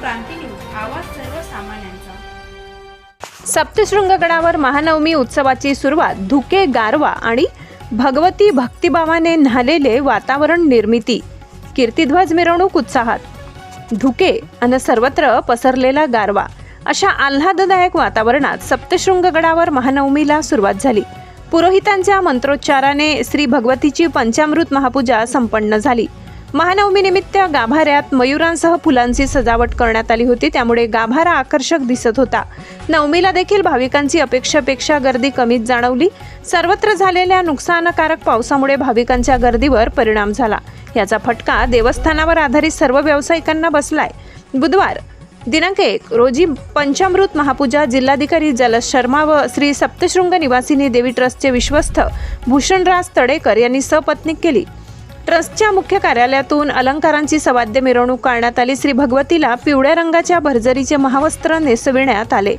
क्रांती news आवाज सर्वसामान्यांचा. सप्तशृंगगडावर महानवमी उत्सवाची सुरुवात धुके गारवा आणि भगवती भक्तिभावाने न्हालेले वातावरण निर्मिती कीर्तिध्वज मिरवणूक उत्साहात. धुके अन सर्वत्र पसरलेला गारवा अशा आल्हाददायक वातावरणात सप्तशृंगगडावर महानवमीला सुरुवात झाली. पुरोहितांच्या मंत्रोच्चाराने श्री भगवतीची पंचामृत महापूजा संपन्न झाली. महानवमीनिमित्त गाभाऱ्यात मयुरांसह फुलांची सजावट करण्यात आली होती. त्यामुळे गाभारा आकर्षक दिसत होता. नवमीला देखील भाविकांची अपेक्षेपेक्षा गर्दी कमीच जाणवली. सर्वत्र झालेल्या नुकसानकारक पावसामुळे भाविकांच्या गर्दीवर परिणाम झाला. याचा फटका देवस्थानावर आधारित सर्व व्यावसायिकांना बसलाय. बुधवार दिनांक एक रोजी पंचामृत महापूजा जिल्हाधिकारी जलस शर्मा व श्री सप्तशृंग निवासिनी देवी ट्रस्टचे विश्वस्त भूषणराज तडेकर यांनी सपत्नीक केली. ट्रस्टच्या मुख्य कार्यालयातून अलंकारांची सवाद्य मिरवणूक काढण्यात आली. श्री भगवतीला पिवळ्या रंगाच्या भरजरीचे महावस्त्र नेसविण्यात आले.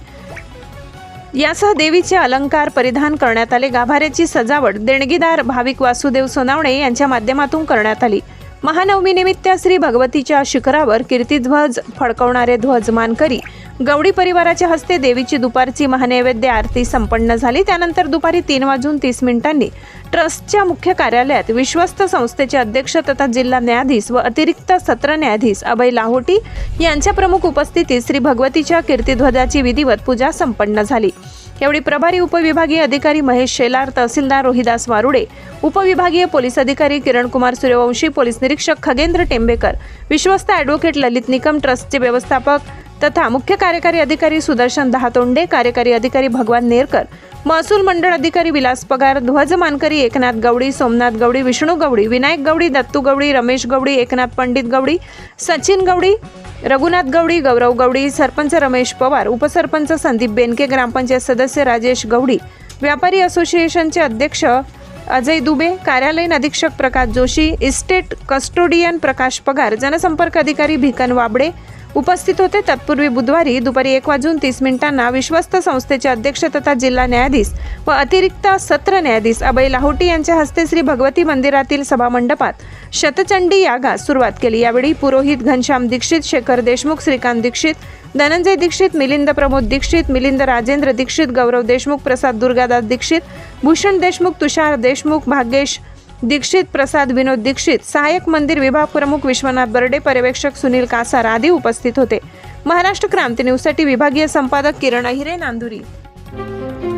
यासह देवीचे अलंकार परिधान करण्यात आले. गाभाऱ्याची सजावट देणगीदार भाविक वासुदेव सोनावणे यांच्या माध्यमातून करण्यात आली. महानवमीनिमित्त श्री भगवतीच्या शिखरावर कीर्तिध्वज फडकवणारे ध्वज मानकरी गवडी परिवाराच्या हस्ते देवीची दुपारची महानैवेद्य आरती संपन्न झाली. त्यानंतर दुपारी तीन वाजून तीस मिनिटांनी ट्रस्टच्या मुख्य कार्यालयात विश्वस्त संस्थेचे अध्यक्ष तथा जिल्हा न्यायाधीश व अतिरिक्त सत्र न्यायाधीश अभय लाहोटी यांच्या प्रमुख उपस्थितीत श्री भगवतीच्या कीर्तिध्वजाची विधिवत पूजा संपन्न झाली. यावेळी प्रभारी उपविभागीय अधिकारी महेश शेलार तहसीलदार रोहिदास वारुडे उपविभागीय पोलीस अधिकारी किरणकुमार सूर्यवंशी पोलीस निरीक्षक खगेंद्र टेंबेकर विश्वस्त ॲडव्होकेट ललित निकम ट्रस्टचे व्यवस्थापक तथा मुख्य कार्यकारी अधिकारी सुदर्शन दहातोंडे कार्यकारी अधिकारी भगवान नेरकर महसूल मंडळ अधिकारी विलास पगार ध्वज मानकरी एकनाथ गवडी सोमनाथ गवडी विष्णू गवडी विनायक गवडी दत्तू गवडी रमेश गवडी एकनाथ पंडित गवडी सचिन गवडी रघुनाथ गवडी गौरव गवडी सरपंच रमेश पवार उपसरपंच संदीप बेनके ग्रामपंचायत सदस्य राजेश गवडी व्यापारी असोसिएशनचे अध्यक्ष अजय दुबे कार्यालयीन अधीक्षक प्रकाश जोशी इस्टेट कस्टोडियन प्रकाश पगार जनसंपर्क अधिकारी भिकन वाबडे उपस्थित होते तत्पूर्वी बुधवारी दुपारी एक वाजून तीस मिनिटांना विश्वस्त संस्थेचे अध्यक्ष तथा जिल्हा न्यायाधीश व अतिरिक्त सत्र न्यायाधीश अभय लाहोटी यांच्या हस्ते श्री भगवती मंदिरातील सभामंडपात शतचंडी यागास सुरुवात केली. यावेळी पुरोहित घनश्याम दीक्षित शेखर देशमुख श्रीकांत दीक्षित धनंजय दीक्षित मिलिंद प्रमोद दीक्षित मिलिंद राजेंद्र दीक्षित गौरव देशमुख प्रसाद दुर्गादास दीक्षित भूषण देशमुख तुषार देशमुख भाग्येश दीक्षित प्रसाद विनोद दीक्षित सहाय्यक मंदिर विभाग प्रमुख विश्वनाथ बर्डे पर्यवेक्षक सुनील कासार आदी उपस्थित होते. महाराष्ट्र क्रांती न्यूजसाठी विभागीय संपादक किरण अहिरे नांदुरी.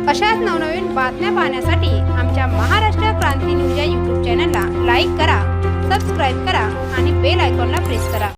अशाच नवनवीन बातम्या पाहण्यासाठी आमच्या महाराष्ट्र क्रांती न्यूज या यूट्यूब चॅनलला लाईक करा सबस्क्राईब करा आणि बेल आयकॉनला प्रेस करा.